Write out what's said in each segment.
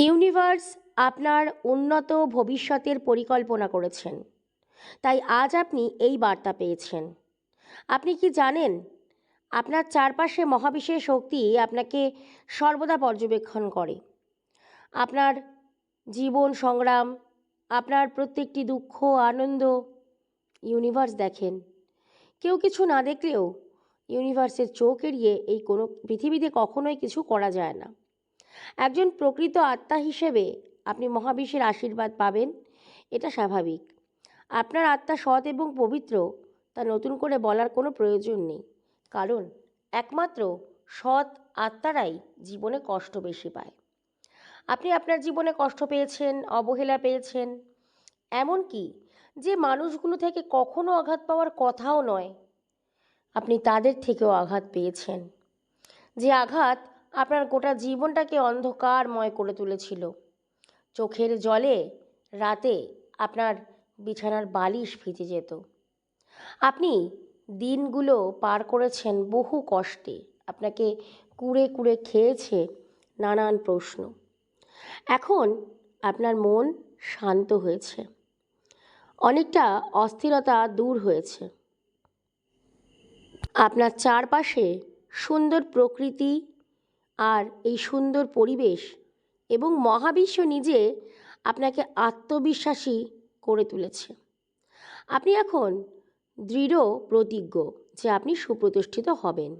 Universe আপনার উন্নত ভবিষ্যতের পরিকল্পনা করেছেন। তাই আজ আপনি এই বার্তা পেয়েছেন। আপনি কি জানেন, আপনার চারপাশে মহাবিশ্বের শক্তি আপনাকে সর্বদা পর্যবেক্ষণ করে। আপনার জীবন সংগ্রাম, আপনার প্রত্যেকটি দুঃখ, আনন্দ ইউনিভার্স দেখেন। কেউ কিছু না দেখলেও ইউনিভার্সের চোখ এড়িয়ে এই কোনো পৃথিবীতে কখনোই কিছু করা যায় না। একজন প্রকৃত আত্মা হিসেবে আপনি মহাবিশ্বের আশীর্বাদ পাবেন, এটা স্বাভাবিক। আপনার আত্মা সৎ এবং পবিত্র, তা নতুন করে বলার কোনো প্রয়োজন নেই। কারণ, একমাত্র সৎ আত্মারাই জীবনে কষ্ট বেশি পায়। আপনি আপনার জীবনে কষ্ট পেয়েছেন, অবহেলা পেয়েছেন, এমনকি যে মানুষগুলো থেকে কখনো আঘাত পাওয়ার কথাও নয়, আপনি তাদের থেকেও আঘাত পেয়েছেন। যে আঘাত আপনার গোটা জীবনটাকে অন্ধকারময় করে তুলেছিল। চোখের জলে রাতে আপনার বিছানার বালিশ ভিজে যেত। আপনি দিনগুলো পার করেছেন বহু কষ্টে। আপনাকে কুড়ে কুড়ে খেয়েছে নানান প্রশ্ন। এখন আপনার মন শান্ত হয়েছে। অনেকটা অস্থিরতা দূর হয়েছে। আপনার চারপাশে সুন্দর প্রকৃতি আর এই সুন্দর পরিবেশ এবং মহাবিশ্ব নিজে আপনাকে আত্মবিশ্বাসী করে তুলেছে। আপনি এখন দৃঢ় প্রতিজ্ঞ যে আপনি সুপ্রতিষ্ঠিত হবেন।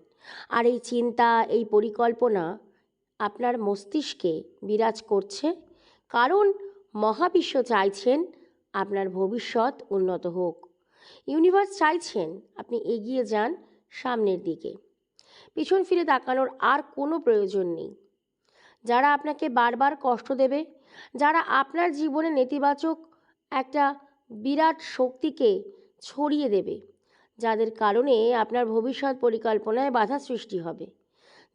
আর এই চিন্তা, এই পরিকল্পনা আপনার মস্তিষ্কে বিরাজ করছে, কারণ মহাবিশ্ব চাইছেন আপনার ভবিষ্যৎ উন্নত হোক। ইউনিভার্স চাইছেন আপনি এগিয়ে যান সামনের দিকে। পিছন ফিরে তাকানোর আর কোনো প্রয়োজন নেই। যারা আপনাকে বারবার কষ্ট দেবে, যারা আপনার জীবনে নেতিবাচক একটা বিরাট শক্তিকে ছড়িয়ে দেবে, যাদের কারণে আপনার ভবিষ্যৎ পরিকল্পনায় বাধা সৃষ্টি হবে,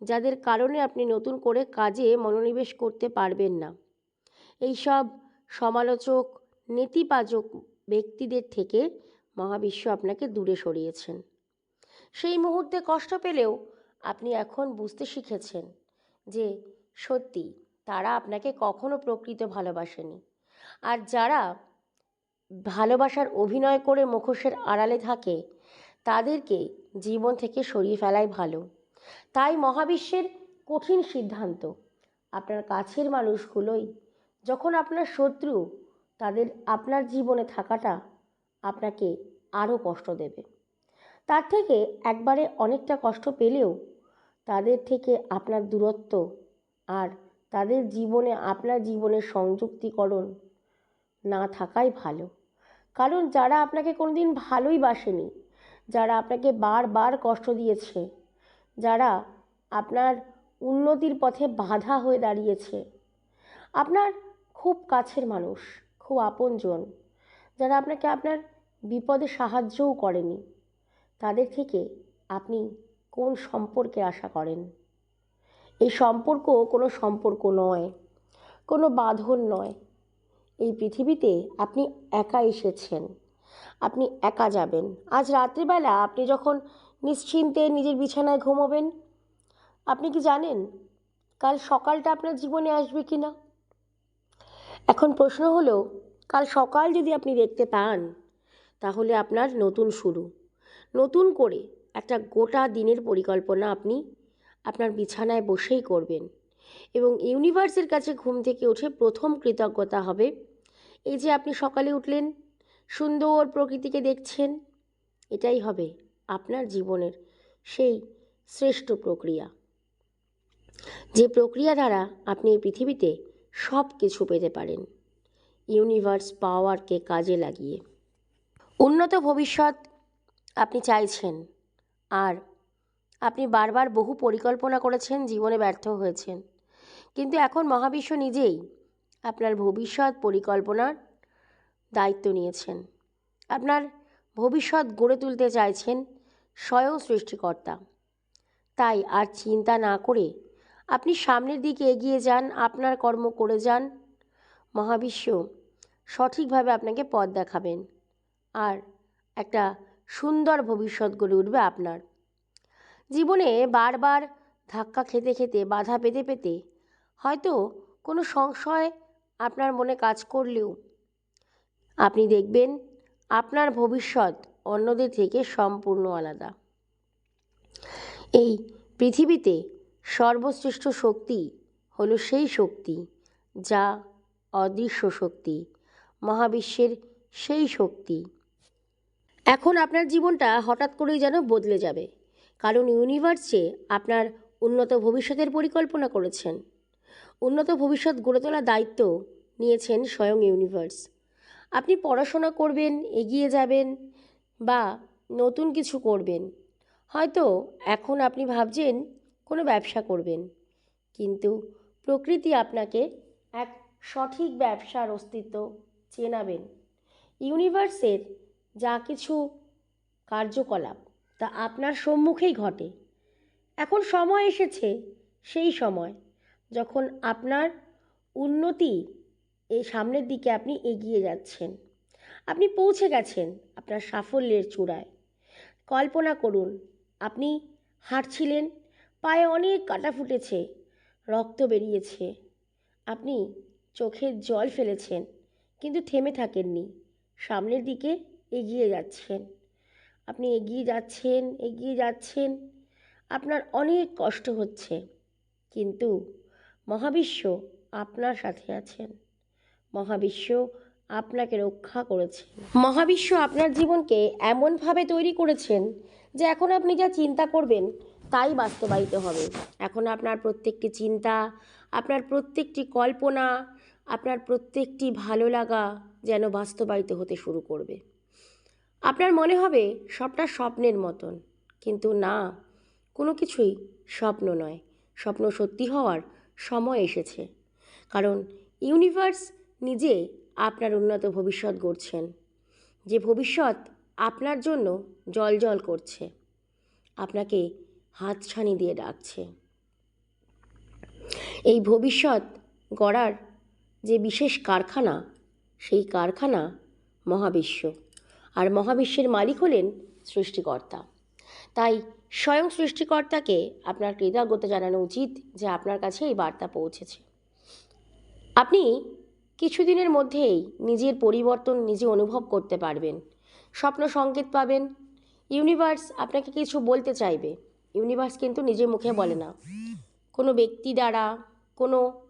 যাদের কারণে আপনি নতুন করে কাজে মনোনিবেশ করতে পারবেন না। এইসব সমালোচক, নেতিবাচক ব্যক্তিদের থেকে মহাবিশ্ব আপনাকে দূরে সরিয়েছেন। সেই মুহূর্তে কষ্ট পেলেও আপনি এখন বুঝতে শিখেছেন যে সত্যি তারা আপনাকে কখনো প্রকৃত ভালোবাসেনি। আর যারা ভালোবাসার অভিনয় করে মুখোশের আড়ালে থাকে, তাদেরকে জীবন থেকে সরিয়ে ফেলাই ভালো। তাই মহাবিশ্বের কঠিন সিদ্ধান্ত আপনার কাছের মানুষগুলোই, যখন আপনার শত্রু, তাদের আপনার জীবনে থাকাটা আপনাকে আরও কষ্ট দেবে। তার থেকে একবারে অনেকটা কষ্ট পেলেও তাদের থেকে আপনার দূরত্ব আর তাদের জীবনে আপনার জীবনের সংযুক্তিকরণ না থাকাই ভালো। কারণ যারা আপনাকে কোনোদিন ভালোই বাসেনি, যারা আপনাকে বারবার কষ্ট দিয়েছে, যারা আপনার উন্নতির পথে বাধা হয়ে দাঁড়িয়েছে, আপনার খুব কাছের মানুষ, খুব আপনজন, যারা আপনাকে আপনার বিপদে সাহায্যও করেনি, তাদের থেকে আপনি কোন সম্পর্কে আশা করেন? এই সম্পর্ক কোনো সম্পর্ক নয়, কোনো বাঁধন নয়। এই পৃথিবীতে আপনি একা এসেছেন, আপনি একা যাবেন। আজ রাত্রিবেলা আপনি যখন নিশ্চিন্তে নিজের বিছানায় ঘুমোবেন, আপনি কি জানেন কাল সকালটা আপনার জীবনে আসবে কি না? এখন প্রশ্ন হলো, কাল সকাল যদি আপনি দেখতে পান, তাহলে আপনার নতুন শুরু। নতুন করে একটা গোটা দিনের পরিকল্পনা আপনি আপনার বিছানায় বসেই করবেন এবং ইউনিভার্সের কাছে ঘুম থেকে উঠে প্রথম কৃতজ্ঞতা হবে, এই যে আপনি সকালে উঠলেন, সুন্দর প্রকৃতিকে দেখছেন, এটাই হবে আপনার জীবনের সেই শ্রেষ্ঠ প্রক্রিয়া। যে প্রক্রিয়া দ্বারা আপনি এই পৃথিবীতে সব কিছু পেতে পারেন, ইউনিভার্স পাওয়ারকে কাজে লাগিয়ে। উন্নত ভবিষ্যৎ আপনি চাইছেন। আর আপনি বারবার বহু পরিকল্পনা করেছেন, জীবনে ব্যর্থ হয়েছেন। কিন্তু এখন মহাবিশ্ব নিজেই আপনার ভবিষ্যৎ পরিকল্পনার দায়িত্ব নিয়েছেন। আপনার ভবিষ্যৎ গড়ে তুলতে চাইছেন স্বয়ং সৃষ্টিকর্তা। তাই আর চিন্তা না করে আপনি সামনের দিকে এগিয়ে যান, আপনার কর্ম করে যান। মহাবিশ্ব সঠিকভাবে আপনাকে পথ দেখাবেন। আর একটা সুন্দর ভবিষ্যৎ গড়ে উঠবে আপনার। জীবনে বারবার ধাক্কা খেতে খেতে, বাধা পেতে পেতে হয়তো কোনো সংশয় আপনার মনে কাজ করলেও আপনি দেখবেন আপনার ভবিষ্যৎ অন্যদের থেকে সম্পূর্ণ আলাদা। এই পৃথিবীতে সর্বশ্রেষ্ঠ শক্তি হলো সেই শক্তি, যা অদৃশ্য শক্তি, মহাবিশ্বের সেই শক্তি। এখন আপনার জীবনটা হঠাৎ করেই যেন বদলে যাবে। কারণ ইউনিভার্সে আপনার উন্নত ভবিষ্যতের পরিকল্পনা করেছেন। উন্নত ভবিষ্যৎ গড়ে তোলার দায়িত্ব নিয়েছেন স্বয়ং ইউনিভার্স। আপনি পড়াশোনা করবেন, এগিয়ে যাবেন বা নতুন কিছু করবেন। হয়তো এখন আপনি ভাবছেন কোনো ব্যবসা করবেন। কিন্তু প্রকৃতি আপনাকে এক সঠিক ব্যবসার অস্তিত্ব চেনাবেন। ইউনিভার্সের যা কিছু কার্যকলাপ তা আপনার সম্মুখেই ঘটে। এখন সময় এসেছে, সেই সময় যখন আপনার উন্নতি এই সামনের দিকে আপনি এগিয়ে যাচ্ছেন। আপনি পৌঁছে গেছেন আপনার সাফল্যের চূড়ায়। কল্পনা করুন, আপনি হাঁটছিলেন, পায়ে অনেক কাটা ফুটেছে, রক্ত বেরিয়েছে। আপনি চোখের জল ফেলেছেন, কিন্তু থেমে থাকেননি। সামনের দিকে এগিয়ে যাচ্ছেন। আপনি এগিয়ে যাচ্ছেন এগিয়ে যাচ্ছেন, আপনার অনেক কষ্ট হচ্ছে, কিন্তু মহাবিশ্ব আপনার সাথে আছেন। মহাবিশ্ব আপনাকে রক্ষা করেছেন। মহাবিশ্ব আপনার জীবনকে এমনভাবে তৈরি করেছেন যে এখন আপনি যা চিন্তা করবেন তাই বাস্তবায়িত হবে। এখন আপনার প্রত্যেকটি চিন্তা, আপনার প্রত্যেকটি কল্পনা, আপনার প্রত্যেকটি ভালো লাগা যেন বাস্তবায়িত হতে শুরু করবে। আপনার মনে হবে সবটা স্বপ্নের মতন, কিন্তু না, কোনো কিছুই স্বপ্ন নয়। স্বপ্ন সত্যি হওয়ার সময় এসেছে। কারণ ইউনিভার্স নিজে আপনার উন্নত ভবিষ্যৎ গড়ছেন। যে ভবিষ্যৎ আপনার জন্য জল জল করছে, আপনাকে হাতছানি দিয়ে ডাকছে। এই ভবিষ্যৎ গড়ার যে বিশেষ কারখানা, সেই কারখানা মহাবিশ্ব। আর মহাবিশ্বের মালিক হলেন সৃষ্টিকর্তা। তাই স্বয়ং সৃষ্টিকর্তাকে আপনার কৃতজ্ঞতা জানানো উচিত যে আপনার কাছে এই বার্তা পৌঁছেছে। আপনি কিছুদিনের মধ্যেই নিজের পরিবর্তন নিজে অনুভব করতে পারবেন, স্বপ্ন সংকেত পাবেন, ইউনিভার্স আপনাকে কিছু বলতে চাইবে, ইউনিভার্স কিন্তু নিজের মুখে বলে না। কোনো ব্যক্তি দ্বারা, কোনো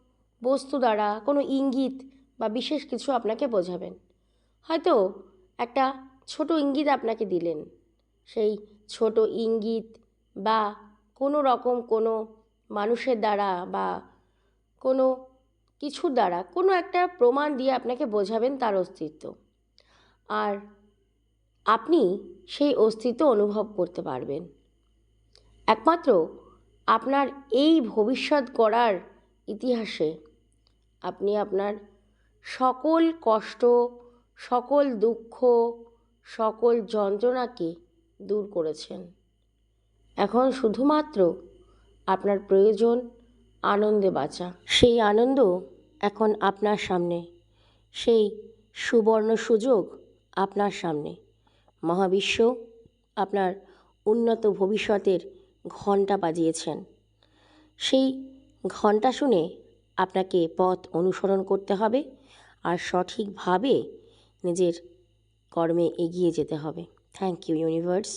বস্তু দ্বারা, কোনো ইঙ্গিত বা বিশেষ কিছু আপনাকে বোঝাবেন। হয়তো একটা ছোট ইঙ্গিত আপনাকে দিলেন। সেই ছোট ইঙ্গিত বা কোনো রকম কোনো মানুষের দ্বারা বা কোনো কিছুর দ্বারা কোনো একটা প্রমাণ দিয়ে আপনাকে বোঝাবেন তার অস্তিত্ব। আর আপনি সেই অস্তিত্ব অনুভব করতে পারবেন। একমাত্র আপনার এই ভবিষ্যৎ করার ইতিহাসে আপনি আপনার সকল কষ্ট, সকল দুঃখ সকল যন্ত্রণাকে দূর করেছেন। এখন শুধুমাত্র আপনার প্রয়োজন আনন্দে বাঁচা। সেই আনন্দ এখন আপনার সামনে। সেই সুবর্ণ সুযোগ আপনার সামনে। মহাবিশ্ব আপনার উন্নত ভবিষ্যতের ঘণ্টা বাজিয়েছেন। সেই ঘণ্টা শুনে আপনাকে পথ অনুসরণ করতে হবে আর সঠিকভাবে নিজের কর্মে এগিয়ে যেতে হবে। Thank you universe